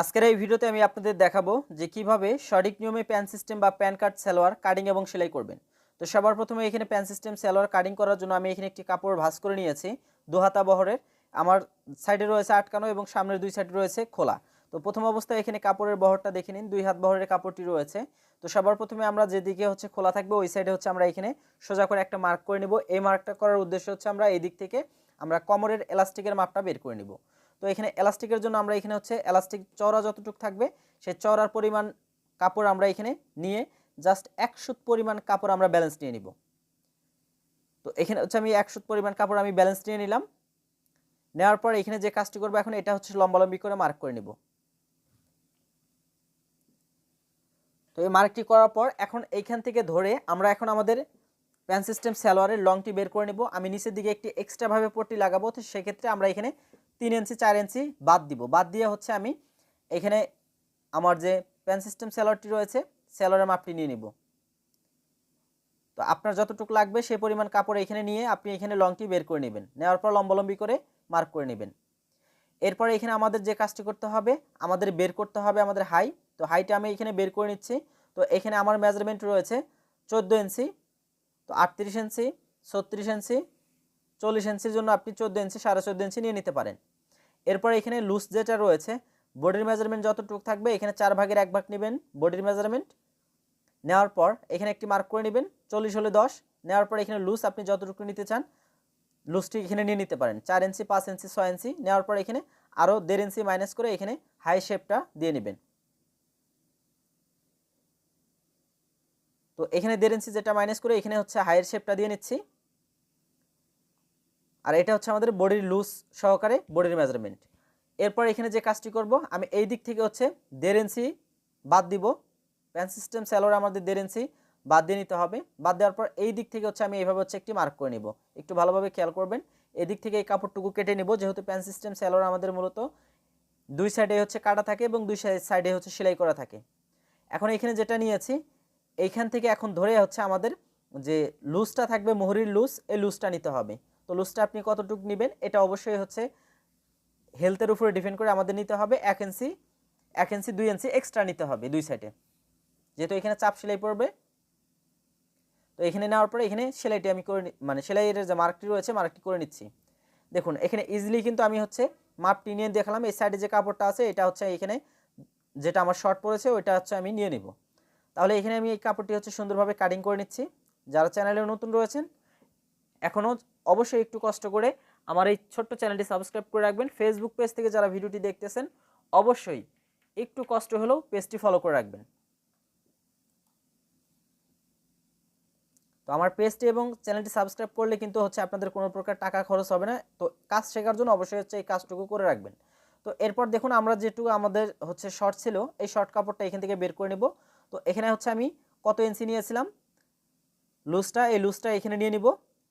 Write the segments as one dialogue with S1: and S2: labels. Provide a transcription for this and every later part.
S1: আজকের এই ভিডিওতে আমি আপনাদের দেখাবো যে কীভাবে সঠিক নিয়মে প্যান সিস্টেম বা প্যান কার্ড, সালোয়ার কাটিং এবং সেলাই করবেন। তো সবার প্রথমে এখানে প্যান সিস্টেম, সালোয়ার কাটিং করার জন্য আমি এখানে একটি কাপড় ভাঁজ করে নিয়েছি, দুহাতা বহরের। আমার সাইডে রয়েছে আটকানো এবং সামনের দুই সাইডে রয়েছে খোলা। তো প্রথম অবস্থায় এখানে কাপড়ের বহরটা দেখে নিন, দুই হাত বহরের কাপড়টি রয়েছে। তো সবার প্রথমে আমরা যেদিকে হচ্ছে খোলা থাকবে, ওই সাইডে হচ্ছে আমরা এখানে সোজা করে একটা মার্ক করে নিব। এই মার্কটা করার উদ্দেশ্য হচ্ছে আমরা এই দিক থেকে আমরা কমরের এলাস্টিকের মাপটা বের করে নিব। তো এখানে এলাস্টিকের জন্য আমরা এখানে হচ্ছে এলাস্টিক চওড়া যতটুকু থাকবে, সেই চওড়ার পরিমাণ কাপড় আমরা এখানে নিয়ে জাস্ট এক সুত পরিমাণ কাপড় আমরা ব্যালেন্স নিয়ে নিব। তো এখানে হচ্ছে আমি এক সুত পরিমাণ কাপড় আমি ব্যালেন্স নিয়ে নিলাম। নেওয়ার পর এখানে যে কাজটি করব এখন এটা হচ্ছে লম্বালম্বি করে মার্ক করে নিব। তো এই মার্কটি করার পর এখন এইখান থেকে ধরে আমরা এখন আমাদের প্যান সিস্টেম সালোয়ারের লংটি বের করে নেব। আমি নিচের দিকে একটি এক্সট্রাভাবে পট্টি লাগাবো, তো সেক্ষেত্রে আমরা এখানে তিন ইঞ্চি, চার ইঞ্চি বাদ দিব। বাদ দিয়ে হচ্ছে আমি এখানে আমার যে প্যান সিস্টেম স্যালোয়ারটি রয়েছে স্যালোয়ারের মাপটি নিয়ে নিব। তো আপনার যতটুকু লাগবে সেই পরিমাণ কাপড় এখানে নিয়ে আপনি এখানে লংটি বের করে নেবেন। নেওয়ার পর লম্বালম্বি করে মার্ক করে নেবেন। এরপরে এখানে আমাদের যে কাজটি করতে হবে, আমাদের বের করতে হবে আমাদের হাই তো হাইটা আমি এখানে বের করে নিচ্ছি। তো এখানে আমার মেজারমেন্ট রয়েছে চোদ্দ ইঞ্চি, তো আটত্রিশ ইঞ্চি, ছত্রিশ ইঞ্চি চল্লিশ ইঞ্চির জন্য আপনি চোদ্দ ইঞ্চি, সাড়ে চোদ্দ ইঞ্চি নিয়ে নিতে পারেন। এরপর এখানে লুজ যেটা রয়েছে বডির মেজারমেন্ট যতটুকু থাকবে, এখানে চার ভাগের এক ভাগ নেবেন বডির মেজারমেন্ট নেওয়ার পর এখানে একটি মার্ক করে নেবেন, চল্লিশ হলে দশ। নেওয়ার পর এখানে লুজ আপনি যতটুকু নিতে চান লুজটি এখানে নিয়ে নিতে পারেন। চার ইঞ্চি, পাঁচ ইঞ্চি, ছয় ইঞ্চি। নেওয়ার পর এখানে আরও দেড় ইঞ্চি মাইনাস করে এখানে হাই শেপটা দিয়ে নেবেন। তো এখানে দেড় ইঞ্চি যেটা মাইনাস করে এখানে হচ্ছে হাইয়ের শেপটা দিয়ে নিচ্ছি। আর এটা হচ্ছে আমাদের বডির লুজ সহকারে বডির মেজারমেন্ট এরপর এখানে যে কাজটি করব, আমি এই দিক থেকে হচ্ছে দেড় ইঞ্চি বাদ দিব। প্যান সিস্টেম স্যালোর আমাদের দেড় ইঞ্চি বাদ দিয়ে নিতে হবে। বাদ দেওয়ার পর এই দিক থেকে হচ্ছে আমি এইভাবে হচ্ছে একটি মার্ক করে নিব। একটু ভালোভাবে খেয়াল করবেন। এদিক থেকে এই কাপড়টুকু কেটে নিব, যেহেতু প্যান সিস্টেম স্যালোর আমাদের মূলত দুই সাইডে হচ্ছে কাটা থাকে এবং দুই সাইডে হচ্ছে সেলাই করা থাকে। এখন এখানে যেটা নিয়েছি, এইখান থেকে এখন ধরে হচ্ছে আমাদের যে লুজটা থাকবে, মোহরির লুজ এই লুজটা নিতে হবে। তো লুজটা আপনি কতটুকু নেবেন, এটা অবশ্যই হচ্ছে হেলথের উপরে ডিপেন্ড করে আমাদের নিতে হবে। এক ইঞ্চি এক ইঞ্চি দুই ইঞ্চি এক্সট্রা নিতে হবে দুই সাইডে যেহেতু এখানে চাপ সেলাই পড়বে, তো এখানে নেওয়ার পরে এখানে সেলাইটি আমি করে মানে সেলাইয়ের যে মার্কটি রয়েছে মার্কটি করে নিচ্ছি। দেখুন, এখানে ইজিলি কিন্তু আমি হচ্ছে মাপটি নিয়ে দেখালাম, এই সাইডে যে কাপড়টা আছে, এটা হচ্ছে এখানে যেটা আমার শর্ট পড়েছে ওইটা হচ্ছে আমি নিয়ে নিব। তাহলে এখানে আমি এই কাপড়টি হচ্ছে সুন্দরভাবে কাটিং করে নিচ্ছি। যারা চ্যানেলে নতুন রয়েছেন এখনও অবশ্যই একটু কষ্ট করে আমার এই ছোট্ট চ্যানেলটি সাবস্ক্রাইব করে রাখবেন। ফেসবুক পেজ থেকে যারা ভিডিওটি দেখতেছেন, অবশ্যই একটু কষ্ট হলেও পেজটি ফলো করে রাখবেন। তো আমার পেজটি এবং চ্যানেলটি সাবস্ক্রাইব করলে কিন্তু হচ্ছে আপনাদের কোনো প্রকার টাকা খরচ হবে না। তো কাজ শেখার জন্য অবশ্যই হচ্ছে এই কাজটুকু করে রাখবেন। তো এরপর দেখুন আমরা যেটুকু আমাদের হচ্ছে শর্ট ছিল, এই শর্ট কাপড়টা এখান থেকে বের করে নেব। তো এখানে হচ্ছে আমি কত ইঞ্চি নিয়েছিলাম? লুজটা, এই লুজটা এখানে নিয়ে নিব।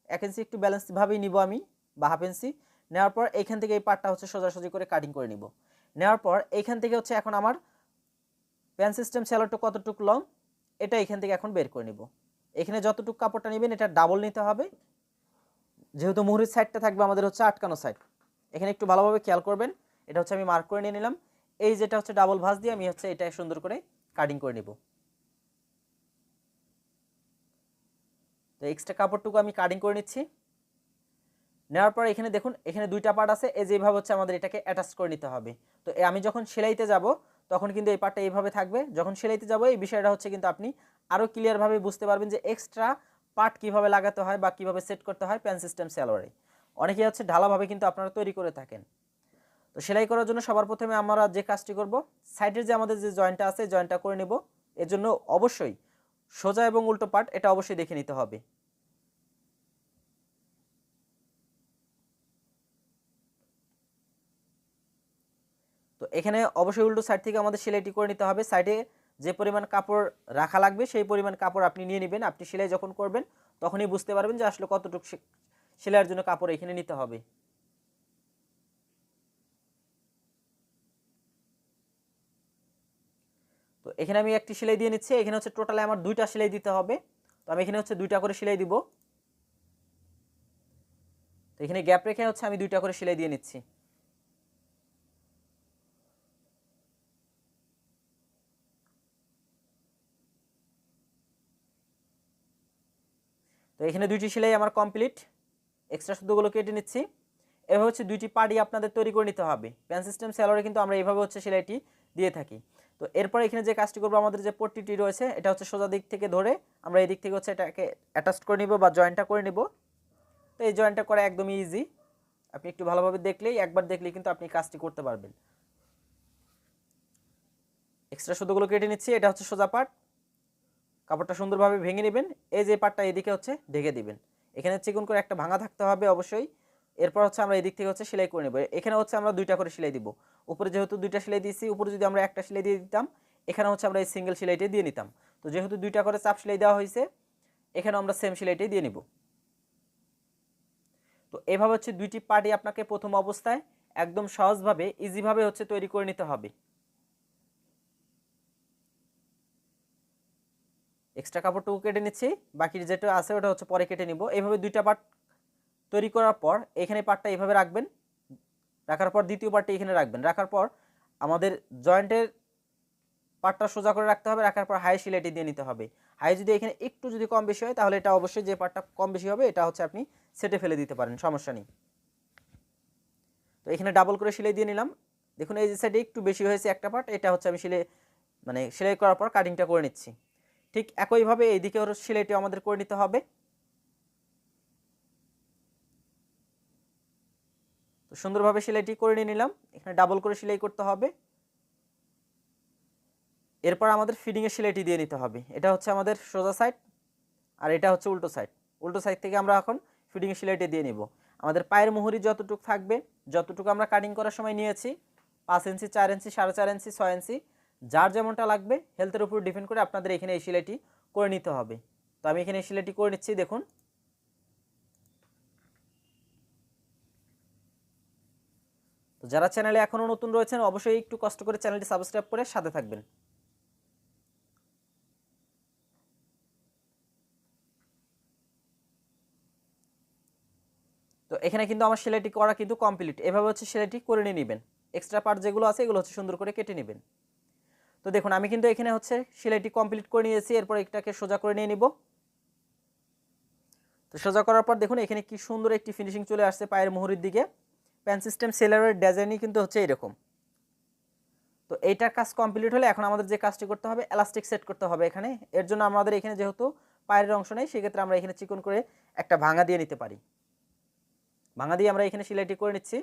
S1: এক ইঞ্চি একটু ব্যালেন্সভাবেই নিব আমি, বা হাফ ইঞ্চি নেওয়ার পর এইখান থেকে এই পার্টটা হচ্ছে সোজাসুজি করে কাটিং করে নিব। নেওয়ার পর এইখান থেকে হচ্ছে এখন আমার প্যান সিস্টেম স্যালোটা কতটুকু লং এটা এখান থেকে এখন বের করে নিব। এখানে যতটুকু কাপড়টা নেবেন, এটা ডাবল নিতে হবে। যেহেতু মুহুরির সাইডটা থাকবে, আমাদের হচ্ছে আটকানো সাইড এখানে একটু ভালোভাবে খেয়াল করবেন, এটা হচ্ছে আমি মার্ক করে নিয়ে নিলাম। এই যেটা হচ্ছে ডাবল ভাঁজ দিয়ে আমি হচ্ছে এটা সুন্দর করে কাটিং করে নিব। তো এক্সট্রা কাপড়টুকু আমি কাটিং করে নিচ্ছি। নেওয়ার পর এখানে দেখুন, এখানে দুইটা পার্ট আছে, এই যেভাবে হচ্ছে আমাদের এটাকে অ্যাটাচ করে নিতে হবে। তো আমি যখন সেলাইতে যাব, তখন কিন্তু এই পার্টটা এইভাবে থাকবে। যখন সেলাইতে যাব, এই বিষয়টা হচ্ছে কিন্তু আপনি আরও ক্লিয়ারভাবে বুঝতে পারবেন যে এক্সট্রা পার্ট কীভাবে লাগাতে হয় বা কীভাবে সেট করতে হয় প্যান সিস্টেম স্যালোয়ারে অনেকেই হচ্ছে ঢালাভাবে কিন্তু আপনারা তৈরি করে থাকেন। তো সেলাই করার জন্য সবার প্রথমে আমরা যে কাজটি করব সাইডের যে আমাদের যে জয়েন্টটা আছে জয়েন্টটা করে নেব। এর জন্য অবশ্যই সোজা এবং উল্টো পার্ট এটা অবশ্যই দেখে নিতে হবে। তো এখানে অবশ্যই উল্টো সাইড থেকে আমাদের সেলাইটি করে নিতে হবে। সাইডে যে পরিমাণ কাপড় রাখা লাগবে সেই পরিমাণ কাপড় আপনি নিয়ে নেবেন। আপনি সেলাই যখন করবেন তখনই বুঝতে পারবেন যে আসলে কতটুকু সেলাইয়ের জন্য কাপড় এখানে নিতে হবে। তো এখানে আমি একটি সেলাই দিয়ে নিচ্ছি। এখানে হচ্ছে টোটালে আমার দুইটা সেলাই দিতে হবে। তো আমি এখানে হচ্ছে দুইটা করে সেলাই দিব। তো এখানে গ্যাপ রেখে হচ্ছে আমি দুইটা করে সেলাই দিয়ে নিচ্ছি। তো এখানে দুইটি সেলাই আমার কমপ্লিট। এক্সট্রা শুদ্ধগুলো কেটে নিচ্ছি। এভাবে হচ্ছে দুইটি পাড়ি আপনাদের তৈরি করে নিতে হবে। প্যান সিস্টেম স্যালোরে কিন্তু আমরা এভাবে হচ্ছে সেলাইটি দিয়ে থাকি। তো এরপর এখানে যে কাজটি করব, আমাদের যে পট্টিটি রয়েছে, এটা হচ্ছে সোজা দিক থেকে ধরে। আমরা এই দিক থেকে হচ্ছে এটাকে অ্যাটাচ করে নিব বা জয়েন্টটা করে নিব। তো এই জয়েন্টটা করা একদমই ইজি আপনি একটু ভালোভাবে দেখলেই, একবার দেখলেই কিন্তু আপনি কাজটি করতে পারবেন। এক্সট্রা সুতোগুলো কেটে নিচ্ছি, এটা হচ্ছে সোজা পাট। কাপড়টা সুন্দরভাবে ভেঙে নেবেন। এই যে পাটটা এদিকে হচ্ছে ঢেকে দিবেন। এখানে চিকন করে একটা ভাঙা থাকতে হবে অবশ্যই। এরপর হচ্ছে আমরা এদিক থেকে হচ্ছে সেলাই করে নেব। এখানে হচ্ছে আমরা দুইটা করে সেলাই দিব। উপরে যেহেতু দুইটা সেলাই দিয়েছি, উপরে যদি আমরা একটা সেলাই দিয়ে দিতাম, এখানে হচ্ছে আমরা এই সিঙ্গেল সেলাইটাই দিয়ে নিতাম। তো যেহেতু দুইটা করে চাপ সেলাই দেওয়া হয়েছে, এখানে আমরা সেম সেলাইটাই দিয়ে নিব। তো এভাবে হচ্ছে দুইটি পার্টি আপনাকে প্রথম অবস্থায় একদম সহজভাবে ইজিভাবে হচ্ছে তৈরি করে নিতে হবে। এক্সট্রা কাপড়টুকু কেটে নিচ্ছি, বাকি যেটা আছে ওটা হচ্ছে পরে কেটে নিব। এইভাবে দুইটা পার্ট তৈরি করার পর এখানে পার্টটা এইভাবে রাখবেন। রাখার পর দ্বিতীয় পার্টটা এখানে রাখবেন। রাখার পর আমাদের জয়েন্টের পার্টটা সোজা করে রাখতে হবে। রাখার পর হাই সিলাইটি দিয়ে নিতে হবে। হাই যদি এখানে একটু যদি কম বেশি হয়, তাহলে এটা অবশ্যই যে পার্টটা কম বেশি হবে, এটা হচ্ছে আপনি সেটে ফেলে দিতে পারেন, সমস্যা নেই। তো এখানে ডাবল করে সেলাই দিয়ে নিলাম। দেখুন এই যে সাইডে একটু বেশি হয়েছে একটা পার্ট, এটা হচ্ছে আমি সেলাই মানে সেলাই করার পর কাটিংটা করে নিচ্ছি। ঠিক একইভাবে এইদিকে ওর সেলাইটি আমাদের করে নিতে হবে। তো সুন্দরভাবে সেলাইটি করে নিয়ে নিলাম। এখানে ডাবল করে সেলাই করতে হবে। এরপর আমাদের ফিডিংয়ের সেলাইটি দিয়ে নিতে হবে। এটা হচ্ছে আমাদের সোজা সাইড আর এটা হচ্ছে উল্টো সাইড উল্টো সাইড থেকে আমরা এখন ফিডিংয়ের সেলাইটি দিয়ে নিব। আমাদের পায়ের মুহুরি যতটুকু থাকবে, যতটুকু আমরা কাটিং করার সময় নিয়েছি, পাঁচ ইঞ্চি চার ইঞ্চি সাড়ে চার ইঞ্চি ছয় ইঞ্চি যার যেমনটা লাগবে হেলথের উপর ডিপেন্ড করে আপনাদের এখানে এই সেলাইটি করে নিতে হবে। তো আমি এখানে এই সেলাইটি করে নিচ্ছি, দেখুন। যারা চ্যানেলে এখনও নতুন রয়েছেন, অবশ্যই একটু কষ্ট করে চ্যানেলটি সাবস্ক্রাইব করে সাথে থাকবেন। তো এখানে কিন্তু আমার সেলাইটি করা কিন্তু কমপ্লিট। এভাবে হচ্ছে সেলাইটি করে নিয়ে নেবেন। এক্সট্রা পার্ট যেগুলো আছে, এগুলো হচ্ছে সুন্দর করে কেটে নেবেন। তো দেখুন, আমি কিন্তু এখানে হচ্ছে সেলাইটি কমপ্লিট করে নিয়েছি। এরপর এটাকে সোজা করে নিয়ে নিব। তো সোজা করার পর দেখুন, এখানে কি সুন্দর একটি ফিনিশিং চলে আসছে পায়ের মুহুরির দিকে। প্যান সিস্টেম সেলারের ডিজাইনই কিন্তু হচ্ছে এরকম। তো এইটার কাজ কমপ্লিট হলে এখন আমাদের যে কাজটি করতে হবে এলাস্টিক সেট করতে হবে এখানে। এর জন্য আমাদের এখানে যেহেতু পায়ের অংশ নেই, সেক্ষেত্রে আমরা এখানে চিকন করে একটা ভাঙা দিয়ে নিতে পারি। ভাঙা দিয়ে আমরা এখানে সেলাইটি করে নিচ্ছি।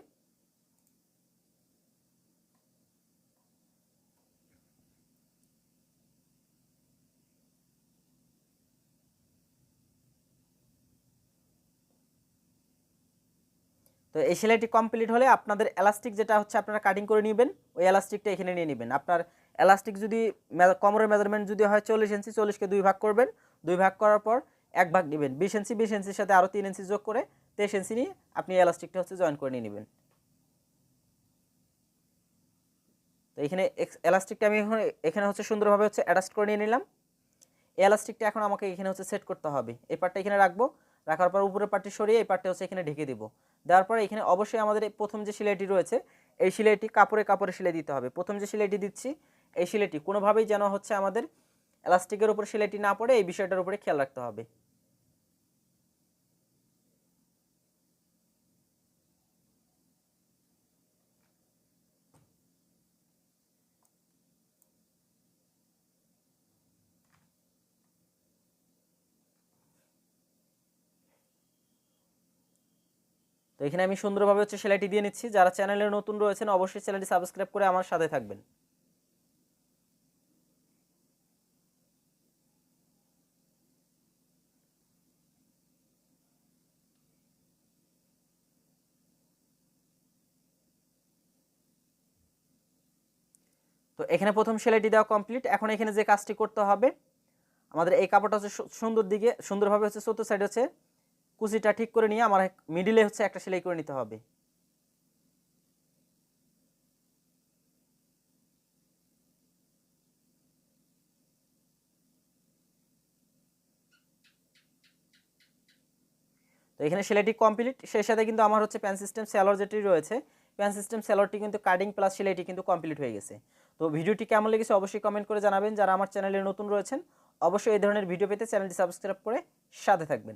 S1: তো এই সেলাইটি কমপ্লিট হলে আপনাদের এলাস্টিক যেটা হচ্ছে আপনারা কাটিং করে নেবেন, ওই এলাস্টিকটা এখানে নিয়ে নেবেন। আপনার এলাস্টিক যদি কোমরের মেজারমেন্ট যদি হয় চল্লিশ ইঞ্চি চল্লিশকে দুই ভাগ করবেন। দুই ভাগ করার পর এক ভাগ নেবেন। বিশ ইঞ্চি বিশ ইঞ্চির সাথে আরও তিন ইঞ্চি যোগ করে তেইশ ইঞ্চি নিয়ে আপনি এলাস্টিকটা হচ্ছে জয়েন করে নিয়ে নেবেন। তো এখানে এলাস্টিকটা আমি এখন এখানে হচ্ছে সুন্দরভাবে হচ্ছে অ্যাডাস্ট করে নিয়ে নিলাম। এলাস্টিকটা এখন আমাকে এখানে হচ্ছে সেট করতে হবে। এই পার্টটা এখানে রাখব। রাখার পর উপরের পার্টটি সরিয়ে এই পার্টটা হচ্ছে এখানে ঢেকে দিব। দেওয়ার পরে এখানে অবশ্যই আমাদের প্রথম যে সেলাইটি রয়েছে, এই সেলাইটি কাপড়ে কাপড়ে সেলাই দিতে হবে। প্রথম যে সেলাইটি দিচ্ছি, এই সেলাইটি কোনোভাবেই যেন হচ্ছে আমাদের এলাস্টিকের উপর সেলাইটি না পড়ে, এই বিষয়টার উপরে খেয়াল রাখতে হবে। এখানে আমি সুন্দরভাবে হচ্ছে সেলাইটি দিয়ে নিচ্ছি। যারা চ্যানেলে নতুন রয়েছেন, অবশ্যই চ্যানেলটি সাবস্ক্রাইব করে আমার সাথে থাকবেন। তো এখানে প্রথম সেলাইটি দেওয়া কমপ্লিট। এখন এখানে যে কাজটি করতে হবে, আমাদের এই কাপড়টা হচ্ছে সুন্দর দিকে, সুন্দরভাবে হচ্ছে চতুর্থ সাইড হচ্ছে কুচিটা ঠিক করে নিয়ে আমার মিডিলে হচ্ছে একটা সেলাই করে নিতে হবে। তো এখানে সেলাইটি কমপ্লিট। সেই সাথে কিন্তু আমার হচ্ছে প্যান সিস্টেম স্যালোর যেটি রয়েছে প্যান সিস্টেম স্যালোরটি কিন্তু কাটিং প্লাস সেলাইটি কিন্তু কমপ্লিট হয়ে গেছে। তো ভিডিওটি কেমন লেগেছে অবশ্যই কমেন্ট করে জানাবেন। যারা আমার চ্যানেলে নতুন রয়েছেন, অবশ্যই এই ধরনের ভিডিও পেতে চ্যানেলটি সাবস্ক্রাইব করে সাথে থাকবেন।